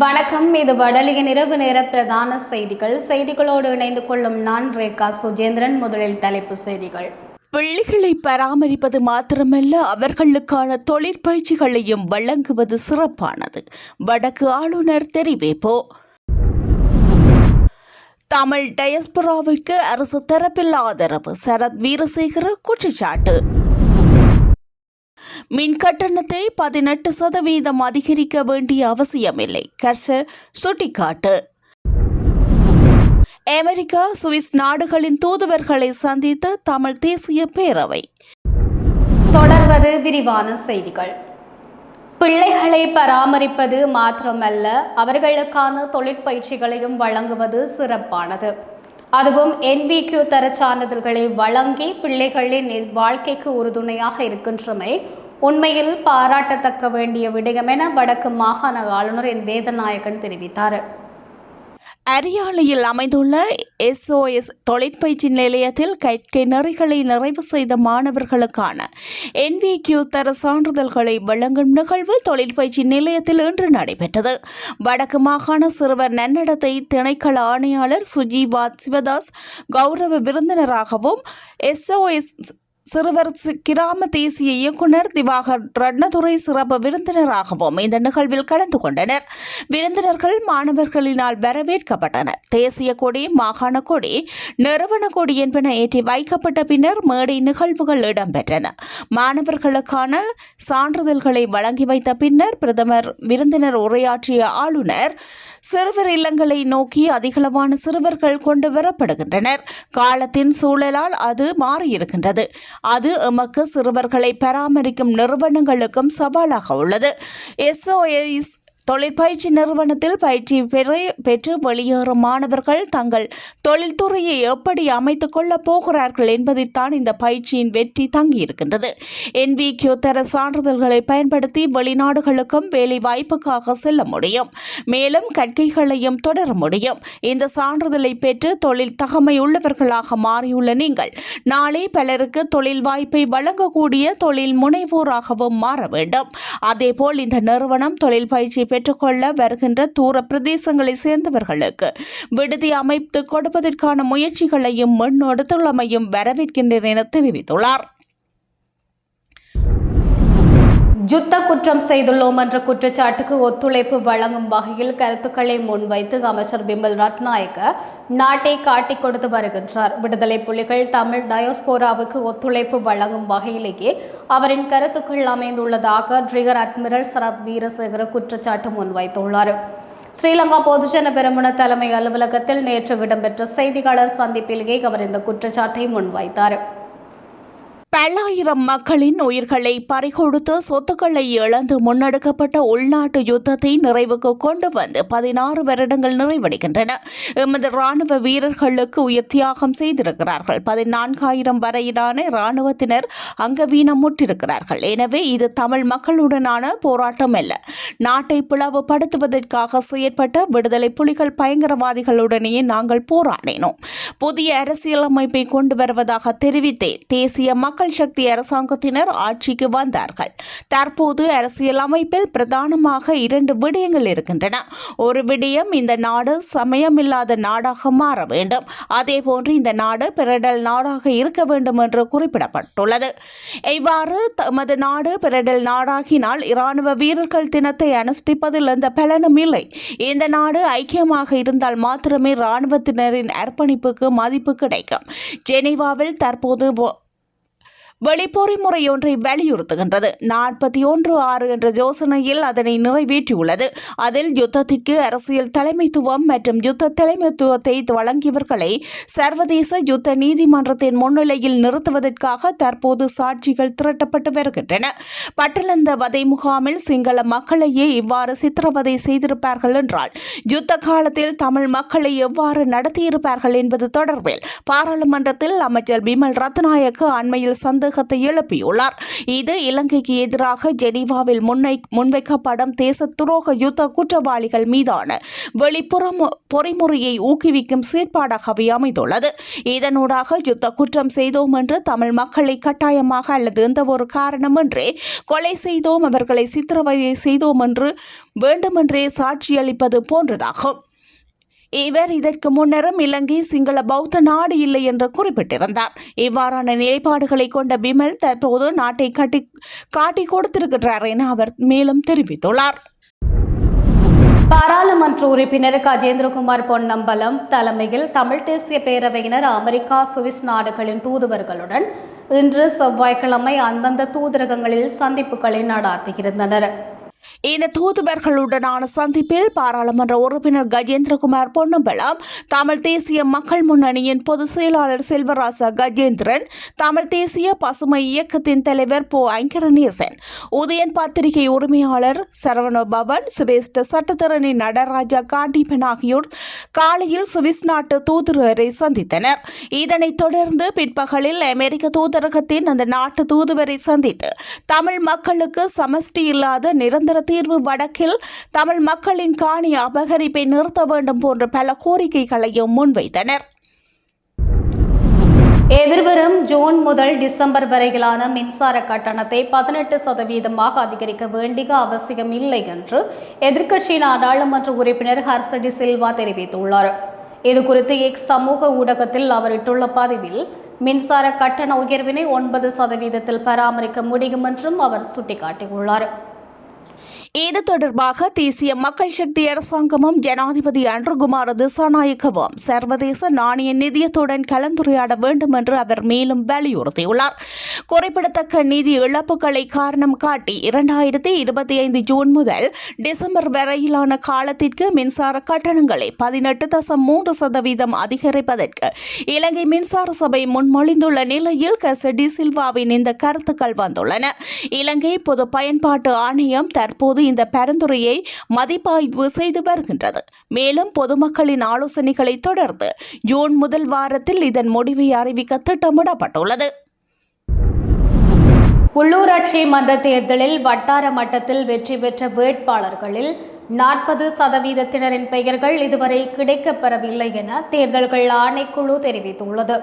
வணக்கம். இது வடலியின் இரவு நேர பிரதான செய்திகள். செய்திகளோடு இணைந்து கொள்ளும் நான் ரேகா சுஜேந்திரன். முதலில் தலைப்பு செய்திகள். பிள்ளைகளை பராமரிப்பது மாத்திரமல்ல அவர்களுக்கான தொழிற்பயிற்சிகளையும் வழங்குவது சிறப்பானது. வடக்கு ஆளுநர் தெரிவிப்போ. தமிழ் டயஸ்பராவிற்கு அரசு தரப்பில் ஆதரவு. சரத் வீரசேகர குற்றச்சாட்டு. மின் கட்டணத்தை பதினெட்டு சதவீதம் அதிகரிக்க வேண்டிய அவசியமில்லை. கர்ஷர் சுட்டிக்காட்டு. அமெரிக்கா சுவிஸ் நாடுகளின் தூதுவர்களை சந்தித்த தமிழ் தேசிய பேரவை. தொடர்வது விரிவான செய்திகள். பிள்ளைகளை பராமரிப்பது மாத்திரமல்ல அவர்களுக்கான தொழிற்பயிற்சிகளையும் வழங்குவது சிறப்பானது. அதுவும் என்பிக்யூ தர சான்றிதழ்களை வழங்கி பிள்ளைகளின் வாழ்க்கைக்கு உறுதுணையாக இருக்கின்றமை உண்மையில் பாராட்டத்தக்க வேண்டிய விடயம் என வடக்கு மாகாண ஆளுநர் என் வேதநாயகன் தெரிவித்தார். அரியாலையில் அமைந்துள்ள எஸ்ஓஎஸ் தொழிற்பயிற்சி நிலையத்தில் கற்கை நெறிகளை நிறைவு செய்த மாணவர்களுக்கான என்விக்யூ தர சான்றிதழ்களை வழங்கும் நிகழ்வு தொழிற்பயிற்சி நிலையத்தில் இன்று நடைபெற்றது. வடக்கு மாகாண சிறுவர் நன்னடத்தை திணைக்கள ஆணையாளர் சுஜீவாத் சிவதாஸ் கௌரவ விருந்தினராகவும் எஸ்ஓஎஸ் சிறுவர் சி- கிராம தேசிய இயக்குனர் திவாகர் ரட்னதுரை சிறப்பு விருந்தினராகவும் இந்த நிகழ்வில் கலந்து கொண்டனர். விருந்தினர்கள் மாணவர்களினால் வரவேற்கப்பட்டனர் தேசிய கொடி மாகாண கொடி நிறுவன கொடி என்பன ஏற்றி வைக்கப்பட்ட பின்னர் மேடை நிகழ்வுகள் இடம்பெற்றன. மாணவர்களுக்கான சான்றிதழ்களை வழங்கி வைத்த பின்னர் பிரதமர் விருந்தினர் உரையாற்றிய ஆளுநர் சிறுவர் இல்லங்களை நோக்கி அதிகளவான சிறுவர்கள் கொண்டு வரப்படுகின்றனர். காலத்தின் சூழலால் அது மாறியிருக்கின்றது. அது எமக்கு சிறுவர்களை பராமரிக்கும் நிறுவனங்களுக்கும் சவாலாக உள்ளது. எஸ்ஓஎஸ் தொழிற்பயிற்சி நிறுவனத்தில் பயிற்சி பெற பெற்று வெளியேறும் மாணவர்கள் தங்கள் தொழில்துறையை எப்படி அமைத்துக் கொள்ளப் போகிறார்கள் என்பதைத்தான் இந்த பயிற்சியின் வெற்றி தங்கியிருக்கின்றது. கியூ. தர சான்றிதழ்களை பயன்படுத்தி வெளிநாடுகளுக்கும் வேலை வாய்ப்புக்காக செல்ல முடியும். மேலும் கற்கைகளையும் தொடர முடியும். இந்த சான்றிதழை பெற்று தொழில் தகமை உள்ளவர்களாக மாறியுள்ள நீங்கள் நாளை பலருக்கு தொழில் வாய்ப்பை வழங்கக்கூடிய தொழில் முனைவோராகவும் மாற வேண்டும். அதேபோல் இந்த நிறுவனம் தொழில் பயிற்சி பெற்றுக்கொள்ள வருகின்ற தூர பிரதேசங்களை சேர்ந்தவர்களுக்கு விடுதி அமைத்து கொடுப்பதற்கான முயற்சிகளையும் முன்னெடுத்துள்ளமையும் வரவேற்கின்றனர் என தெரிவித்துள்ளார். யுத்த குற்றம் செய்துள்ளோம் என்ற குற்றச்சாட்டுக்கு ஒத்துழைப்பு வழங்கும் வகையில் கருத்துக்களை முன்வைத்து அமைச்சர் பிமல் ரத்நாயக்க நாட்டை காட்டிக் கொடுத்து வருகின்றார். விடுதலை புலிகள் தமிழ் டயோஸ்போராவுக்கு ஒத்துழைப்பு வழங்கும் வகையிலேயே அவரின் கருத்துக்கள் அமைந்துள்ளதாக ட்ரிகர் அட்மிரல் சரத் வீரசேகர குற்றச்சாட்டு முன்வைத்துள்ளார். ஸ்ரீலங்கா பொதுஜன பெருமுன தலைமை அலுவலகத்தில் நேற்று இடம்பெற்ற செய்தியாளர் சந்திப்பிலேயே அவர் இந்த குற்றச்சாட்டை முன்வைத்தார். பல்லாயிரம் மக்களின் உயிர்களை பறிகொடுத்து சொத்துக்களை இழந்து முன்னெடுக்கப்பட்ட உள்நாட்டு யுத்தத்தை நிறைவுக்கு கொண்டு வந்து பதினாறு வருடங்கள் நிறைவடைகின்றன. எமது ராணுவ வீரர்களுக்கு உயிர் தியாகம் செய்திருக்கிறார்கள். பதினான்காயிரம் வரையிலான இராணுவத்தினர் அங்கவீனமுற்றிருக்கிறார்கள் எனவே இது தமிழ் மக்களுடனான போராட்டம் அல்ல. நாட்டை பிளவுபடுத்துவதற்காக செயற்பட்ட விடுதலை புலிகள் பயங்கரவாதிகளுடனே நாங்கள் போராடினோம். புதிய அரசியலமைப்பை கொண்டு வருவதாக தெரிவித்தே தேசிய மக்கள் மக்கள் சக்தி அரசாங்கத்தினர் ஆட்சிக்கு வந்தார்கள். தற்போது அரசியல் அமைப்பில் பிரதானமாக இரண்டு விடயங்கள் இருக்கின்றன. ஒரு விடயம் இந்த நாடு சமயமில்லாத நாடாக மாற வேண்டும். அதேபோன்று இந்த நாடு பிறடல் நாடாக இருக்க வேண்டும் என்று குறிப்பிடப்பட்டுள்ளது. இவ்வாறு தமது நாடு பிறடல் நாடாகினால் இராணுவ வீரர்கள் தினத்தை அனுஷ்டிப்பதில் எந்த பலனும் இல்லை. இந்த நாடு ஐக்கியமாக இருந்தால் மாத்திரமே இராணுவத்தினரின் அர்ப்பணிப்புக்கு மதிப்பு கிடைக்கும். ஜெனீவாவில் தற்போது ஒ- வெளிப்பொறிமுறை ஒன்றை வலியுறுத்துகின்றது நாற்பத்தி ஒன்று ஆறு என்ற யோசனையில் அதனை நிறைவேற்றியுள்ளது. அதில் யுத்தத்திற்கு அரசியல் தலைமைத்துவம் மற்றும் யுத்த தலைமைத்துவத்தை வழங்கியவர்களை சர்வதேச யுத்த நீதிமன்றத்தின் முன்னிலையில் நிறுத்துவதற்காக தற்போது சாட்சிகள் திரட்டப்பட்டு வருகின்றன. பட்டளந்த வதை முகாமில் சிங்கள மக்களையே இவ்வாறு சித்திரவதை செய்திருப்பார்கள் என்றால் யுத்த காலத்தில் தமிழ் மக்களை எவ்வாறு நடத்தியிருப்பார்கள் என்பது தொடர்பில் பாராளுமன்றத்தில் அமைச்சர் பிமல் ரத்நாயக்கு அண்மையில் சந்த சந்தேகத்தை எழுப்பியுள்ளார். இது இலங்கைக்கு எதிராக ஜெனீவாவில் முன்னை முன்வைக்கப்படும் தேச துரோக யுத்த குற்றவாளிகள் மீதான வெளிப்புறம் பொறிமுறையை ஊக்குவிக்கும் செயற்பாடாகவே அமைந்துள்ளது. இதனூடாக யுத்த குற்றம் செய்தோம் என்று தமிழ் மக்களை கட்டாயமாக அல்லது எந்த ஒரு காரணமின்றி கொலை செய்தோம் அவர்களை சித்திரவதை செய்தோம் என்று வேண்டுமென்றே சாட்சியளிப்பது போன்றதாகும். இவர் இதற்கு முன்னரும் இலங்கை சிங்கள பௌத்த நாடு இல்லை என்று குறிப்பிட்டிருந்தார். இவ்வாறான நிலைப்பாடுகளை கொண்ட பிமல் தற்போது நாட்டை கட்டி காட்டி கொடுத்திருக்கிறார் என அவர் மேலும் தெரிவித்துள்ளார். பாராளுமன்ற உறுப்பினர் கஜேந்திரகுமார் பொன்னம்பலம் தலைமையில் தமிழ் தேசிய பேரவையினர் அமெரிக்கா சுவிஸ் நாடுகளின் தூதுவர்களுடன் இன்று செவ்வாய்க்கிழமை அந்தந்த தூதரகங்களில் சந்திப்புகளை நடாத்தியிருந்தனர். இந்த தூதுவர்களுடனான சந்திப்பில் பாராளுமன்ற உறுப்பினர் கஜேந்திரகுமார் பொன்னம்பலம் தமிழ் தேசிய மக்கள் முன்னணியின் பொதுச் செயலாளர் செல்வராசா கஜேந்திரன் தமிழ் தேசிய பசுமை இயக்கத்தின் தலைவர் போ ஐங்கரநேசன் உதயன் பத்திரிகை உரிமையாளர் சரவண பவன் சிரேஷ்ட சட்டத்தரணி நடராஜா காண்டிபன் ஆகியோர் காலையில் சுவிஸ் நாட்டு தூதுவரை சந்தித்தனர். இதனைத் தொடர்ந்து பிற்பகலில் அமெரிக்க தூதரகத்தின் அந்த நாட்டு தூதுவரை சந்தித்து தமிழ் மக்களுக்கு சமஷ்டி இல்லாத நிரந்தர தீர்வு வடக்கில் தமிழ் மக்களின் காணி அபகரிப்பை நிறுத்த வேண்டும் போன்ற பல கோரிக்கைகளையும் முன்வைத்தனர். எதிர்வரும் ஜூன் முதல் டிசம்பர் வரையிலான மின்சார கட்டணத்தை பதினெட்டு சதவீதமாக அதிகரிக்க வேண்டிய அவசியம் இல்லை என்று எதிர்க்கட்சி நாடாளுமன்ற உறுப்பினர் ஹர்சடி சில்வா தெரிவித்துள்ளார். இதுகுறித்து எக்ஸ் சமூக ஊடகத்தில் அவர் இட்டுள்ள பதிவில் மின்சார கட்டண உயர்வினை ஒன்பது சதவீதத்தில் பராமரிக்க முடியும் என்றும் அவர் சுட்டிக்காட்டியுள்ளார். இது தொடர்பாக தேசிய மக்கள் சக்தி அரசாங்கமும் ஜனாதிபதி அன்றுகுமார் திசாநாயக்கவும் சர்வதேச நாணய நிதியத்துடன் கலந்துரையாட வேண்டும் என்று அவர் மேலும் வலியுறுத்தியுள்ளார். குறிப்பிடத்தக்க நிதி இழப்புகளை காரணம் காட்டி இரண்டாயிரத்தி இருபத்தி ஐந்து ஜூன் முதல் டிசம்பர் வரையிலான காலத்திற்கு மின்சார கட்டணங்களை பதினெட்டு தசம் மூன்று சதவீதம் அதிகரிப்பதற்கு இலங்கை மின்சார சபை முன்மொழிந்துள்ள நிலையில் கசடி சில்வாவின் இந்த கருத்துக்கள் வந்துள்ளன. இலங்கை பொது பயன்பாட்டு ஆணையம் தற்போது இந்த பரிந்துரையை மதிப்பாய்வு செய்து வருகின்றது. மேலும் பொதுமக்களின் ஆலோசனைகளை தொடர்ந்து ஜூன் முதல் வாரத்தில் இதன் முடிவை அறிவிக்க திட்டமிடப்பட்டுள்ளது. உள்ளூராட்சி மன்ற தேர்தலில் வட்டார மட்டத்தில் வெற்றி பெற்ற வேட்பாளர்களில் நாற்பது சதவீதத்தினரின் பெயர்கள் இதுவரை கிடைக்கப்பெறவில்லை என தேர்தல்கள் ஆணைக்குழு தெரிவித்துள்ளது.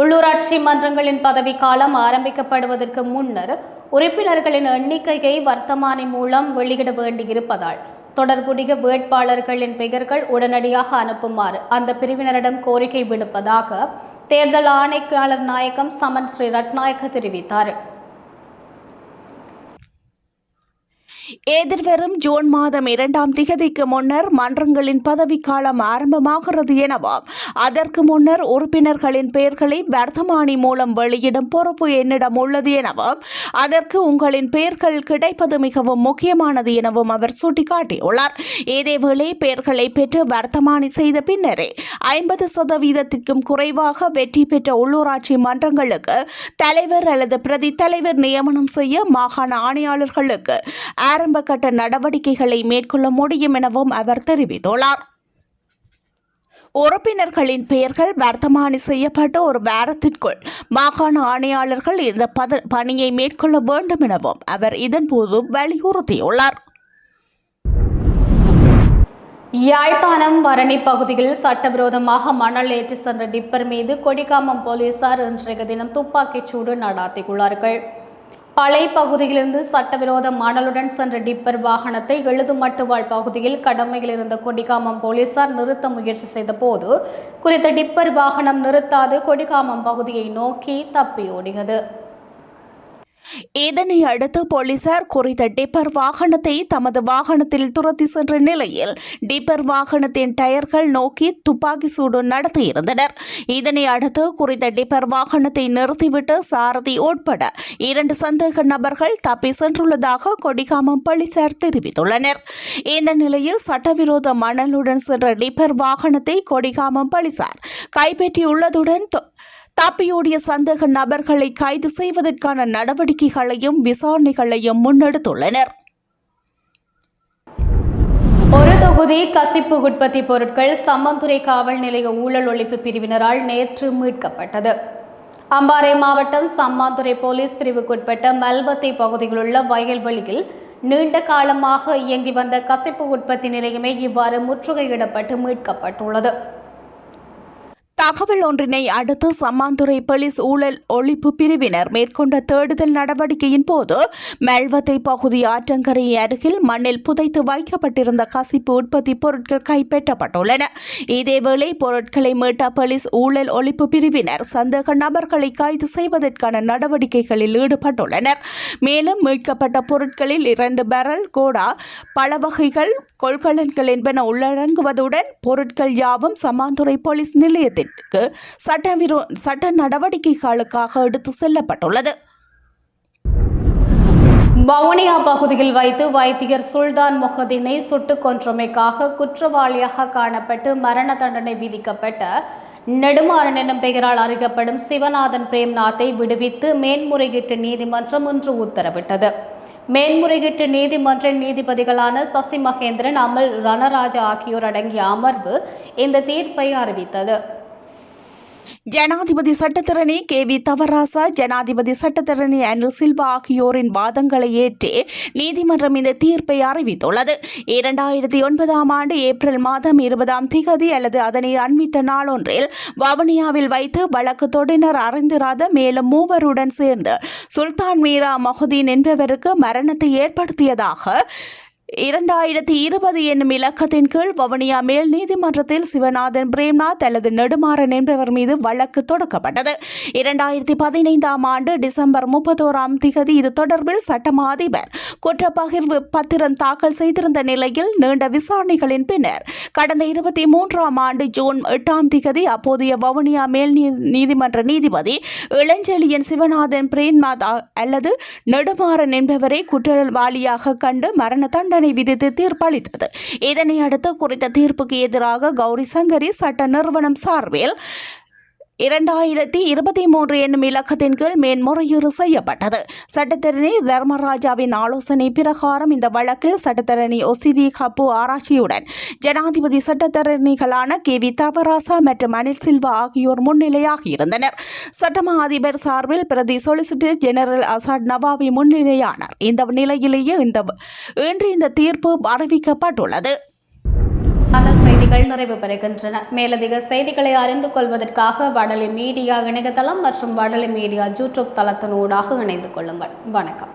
உள்ளூராட்சி மன்றங்களின் பதவிக்காலம் ஆரம்பிக்கப்படுவதற்கு முன்னர் உறுப்பினர்களின் எண்ணிக்கையை வர்த்தமானி மூலம் வெளியிட வேண்டியிருப்பதால் தொடர்புடைய வேட்பாளர்களின் பெயர்கள் உடனடியாக அனுப்புமாறு அந்த பிரிவினரிடம் கோரிக்கை விடுப்பதாக தேர்தல் ஆணைக்காளர் நாயகம் சமன் ஸ்ரீ ரட்நாயக்க தெரிவித்தார். எதிர்வரும் ஜூன் மாதம் இரண்டாம் திகதிக்கு முன்னர் மன்றங்களின் பதவிக்காலம் ஆரம்பமாகிறது எனவும் அதற்கு முன்னர் உறுப்பினர்களின் பெயர்களை வர்த்தமானி மூலம் வெளியிடும் பொறுப்பு என்னிடம் உள்ளது எனவும் அதற்கு உங்களின் பெயர்கள் கிடைப்பது மிகவும் முக்கியமானது எனவும் அவர் சுட்டிக்காட்டியுள்ளார். இதேவேளை பெயர்களை பெற்று வர்த்தமானி செய்த பின்னரே ஐம்பது சதவீதத்திற்கும் குறைவாக வெற்றி பெற்ற உள்ளூராட்சி மன்றங்களுக்கு தலைவர் அல்லது பிரதி தலைவர் நியமனம் செய்ய மாகாண ஆணையாளர்களுக்கு ஆரம்ப கட்ட நடவடிக்கைகளை மேற்கொள்ள முடியும் எனவும் அவர் தெரிவித்துள்ளார். உறுப்பினர்களின் பெயர்கள் வர்த்தமானி செய்யப்பட்ட ஒரு வாரத்திற்குள் மாகாண ஆணையாளர்கள் இந்த பத பணியை மேற்கொள்ள வேண்டும் எனவும் அவர் இதன்போது வலியுறுத்தியுள்ளார். யாழ்ப்பாணம் பரணி பகுதியில் சட்டவிரோதமாக மணல் ஏற்றி சென்ற டிப்பர் மீது கொடிகாமம் போலீசார் இன்றைய தினம் துப்பாக்கிச் சூடு நடாத்தியுள்ளார்கள். பளை பகுதியிலிருந்து சட்டவிரோத மணலுடன் சென்ற டிப்பர் வாகனத்தை எழுதுமட்டுவாழ் பகுதியில் கடமையில் இருந்த கொடிகாமம் போலீசார் நிறுத்த முயற்சி செய்த போது குறித்த டிப்பர் வாகனம் நிறுத்தாது கொடிகாமம் பகுதியை நோக்கி தப்பியோடியது இதனை அடுத்து போலீசார் குறித்த டிப்பர் வாகனத்தை தமது வாகனத்தில் துரத்தி சென்ற நிலையில் டிப்பர் வாகனத்தின் டயர்கள் நோக்கி துப்பாக்கி சூடு நடத்தியிருந்தனர். இதனை அடுத்து குறித்த டிப்பர் வாகனத்தை நிறுத்திவிட்டு சாரதி உட்பட இரண்டு சந்தேக நபர்கள் தப்பி சென்றுள்ளதாக கொடிகாமம் போலீசார் தெரிவித்துள்ளனர். இந்த நிலையில் சட்டவிரோத மணலுடன் சென்ற டிப்பர் வாகனத்தை கொடிகாமம் போலீசார் கைப்பற்றியுள்ளதுடன் தப்பியோடிய சந்தேக நபர்களை கைது செய்வதற்கான நடவடிக்கைகளையும் விசாரணைகளையும் முன்னெடுத்துள்ளனர். ஒரு தொகுதி கசிப்பு உற்பத்தி பொருட்கள் சம்மந்துறை காவல் நிலைய ஊழல் ஒழிப்பு பிரிவினரால் நேற்று மீட்கப்பட்டது. அம்பாறை மாவட்டம் சம்மாந்துறை போலீஸ் பிரிவுக்குட்பட்ட மல்வத்தை பகுதியில் உள்ள வயல்வெளியில் நீண்ட காலமாக இயங்கி வந்த கசிப்பு உற்பத்தி நிலையமே இவ்வாறு முற்றுகையிடப்பட்டு மீட்கப்பட்டுள்ளது. தகவல் ஒன்றினை அடுத்து சம்மாந்துறை போலீஸ் ஊழல் ஒழிப்பு பிரிவினர் மேற்கொண்ட தேடுதல் நடவடிக்கையின் போது மெல்வத்தை பகுதி ஆற்றங்கரை அருகில் மண்ணில் புதைத்து வைக்கப்பட்டிருந்த கசிப்பு உற்பத்தி பொருட்கள் கைப்பற்றப்பட்டுள்ளன. இதேவேளை பொருட்களை மீட்ட போலீஸ் ஊழல் ஒழிப்பு பிரிவினர் சந்தேக நபர்களை கைது செய்வதற்கான நடவடிக்கைகளில் ஈடுபட்டுள்ளனர். மேலும் மீட்கப்பட்ட பொருட்களில் இரண்டு பேரல் கோடா பல வகைகள் கொள்கலன்கள் என்பன உள்ளடங்குவதுடன் பொருட்கள் யாவும் சமாந்துறை போலீஸ் நிலையத்திற்கு சட்டவிரோ சட்ட நடவடிக்கைகளுக்காக எடுத்து செல்லப்பட்டுள்ளது. வவுனியா பகுதியில் வைத்து வைத்தியர் சுல்தான் மொஹதீனை சுட்டுக் கொன்றமைக்காக குற்றவாளியாக காணப்பட்டு மரண தண்டனை விதிக்கப்பட்ட நெடுமாறன் எனும் பெயரால் அறியப்படும் சிவநாதன் பிரேம்நாத்தை விடுவித்து மேன்முறையீட்டு நீதிமன்றம் இன்று உத்தரவிட்டது. மேன்முறையீட்டு நீதிமன்ற நீதிபதிகளான சசி மகேந்திரன் அமல் ரணராஜா ஆகியோர் அடங்கிய அமர்வு இந்த தீர்ப்பை அறிவித்தது. ஜனாதிபதி சட்டத்தரணி கே வி தவராசா ஜனாதிபதி சட்டத்தரணி அனில் சில்வா ஆகியோரின் வாதங்களை ஏற்று நீதிமன்றம் இந்த தீர்ப்பை அறிவித்துள்ளது. இரண்டாயிரத்தி ஒன்பதாம் ஆண்டு ஏப்ரல் மாதம் இருபதாம் திகதி அல்லது அதனை அண்மித்த நாளொன்றில் வவுனியாவில் வைத்து வழக்கு தொடினர் அறிந்திராத மேலும் மூவருடன் சேர்ந்து சுல்தான் மீரா மொஹதீன் என்பவருக்கு மரணத்தை ஏற்படுத்தியதாக இரண்டாயிரத்தி இருபது என்னும் இலக்கத்தின் கீழ் வவுனியா மேல் நீதிமன்றத்தில் சிவநாதன் பிரேம்நாத் அல்லது நெடுமாறன் என்பவர் மீது வழக்கு தொடுக்கப்பட்டது. இரண்டாயிரத்தி பதினைந்தாம் ஆண்டு டிசம்பர் முப்பத்தோராம் திகதி இது தொடர்பில் சட்டமா அதிபர் குற்றப்பகிர்வு பத்திரம் தாக்கல் செய்திருந்த நிலையில் நீண்ட விசாரணைகளின் பின்னர் கடந்த இருபத்தி மூன்றாம் ஆண்டு ஜூன் எட்டாம் திகதி அப்போதைய வவுனியா மேல் நீ- நீதிமன்ற நீதிபதி இளஞ்செழியன் சிவநாதன் பிரேம்நாத் அல்லது நெடுமாறன் என்பவரை குற்றவாளியாக கண்டு மரண தண்டனை விதித்து தீர்ப்பளித்தது. இதனை அடுத்து குறித்த தீர்ப்புக்கு எதிராக கௌரி சங்கரி சட்ட நிறுவனம் சார்பில் இரண்டாயிரத்தி இருபத்தி மூன்று என்னும் இலக்கத்தின் கீழ் மேன்முறையீடு செய்யப்பட்டது. சட்டத்தரணி தர்மராஜாவின் ஆலோசனை பிரகாரம் இந்த வழக்கில் சட்டத்தரணி ஒசிதி கப்பு ஆராய்ச்சியுடன் ஜனாதிபதி சட்டத்தரணிகளான கே வி தவராசா மற்றும் அனில் சில்வா ஆகியோர் முன்னிலையாகியிருந்தனர் சட்டமா அதிபர் சார்பில் பிரதி சொலிசிட்டர் ஜெனரல் அசாட் நவாவி முன்னிலையானார். இந்த நிலையிலேயே இந்த இன்று இந்த தீர்ப்பு அறிவிக்கப்பட்டுள்ளது. செய்திகள் நிறைவு பெறுகின்றன. மேலதிக செய்திகளை அறிந்து கொள்வதற்காக வடலி மீடியா இணையதளம் மற்றும் வடலி மீடியா யூடியூப் தளத்தினூடாக இணைந்து கொள்ளுங்கள். வணக்கம்.